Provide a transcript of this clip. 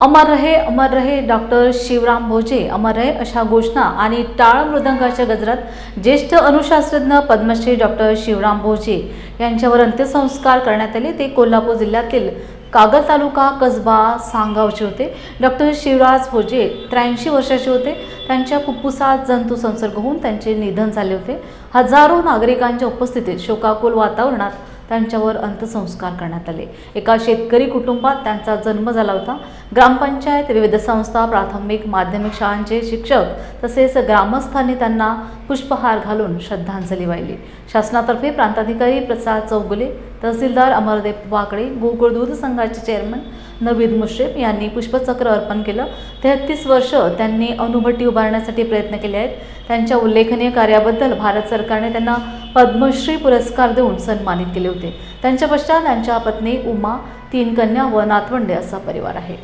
अमर रहे अमर रहे डॉक्टर शिवराम भोजे अमर रहे अशा घोषणा आणि टाळ मृदंगाच्या गजरात ज्येष्ठ अनुशास्त्रज्ञ पद्मश्री डॉक्टर शिवराम भोजे यांच्यावर अंत्यसंस्कार करण्यात आले. ते कोल्हापूर जिल्ह्यातील कागल तालुका कसबा सांगावचे होते. डॉक्टर शिवराज भोजे त्र्याऐंशी वर्षाचे होते. त्यांच्या फुफ्फुसात जंतू संसर्ग होऊन त्यांचे निधन झाले होते. हजारो नागरिकांच्या उपस्थितीत शोकाकुल वातावरणात त्यांच्यावर अंत्यसंस्कार करण्यात आले. एका शेतकरी कुटुंबात त्यांचा जन्म झाला होता. ग्रामपंचायत विविध संस्था प्राथमिक माध्यमिक शाळांचे शिक्षक तसेच ग्रामस्थांनी त्यांना पुष्पहार घालून श्रद्धांजली वाहिली. शासनातर्फे प्रांताधिकारी प्रसाद चौगुले तहसीलदार अमरदेव वाकडे गोकुळ दूध संघाचे चेअरमन नवीद मुश्रीफ यांनी पुष्पचक्र अर्पण केलं. तेहतीस वर्ष त्यांनी अनुभटी उभारण्यासाठी प्रयत्न केले आहेत. त्यांच्या उल्लेखनीय कार्याबद्दल भारत सरकारने त्यांना पद्मश्री पुरस्कार देऊन सन्मानित केले होते. त्यांच्या पश्चात त्यांच्या पत्नी उमा तीन कन्या व नातवंडे असा परिवार आहे.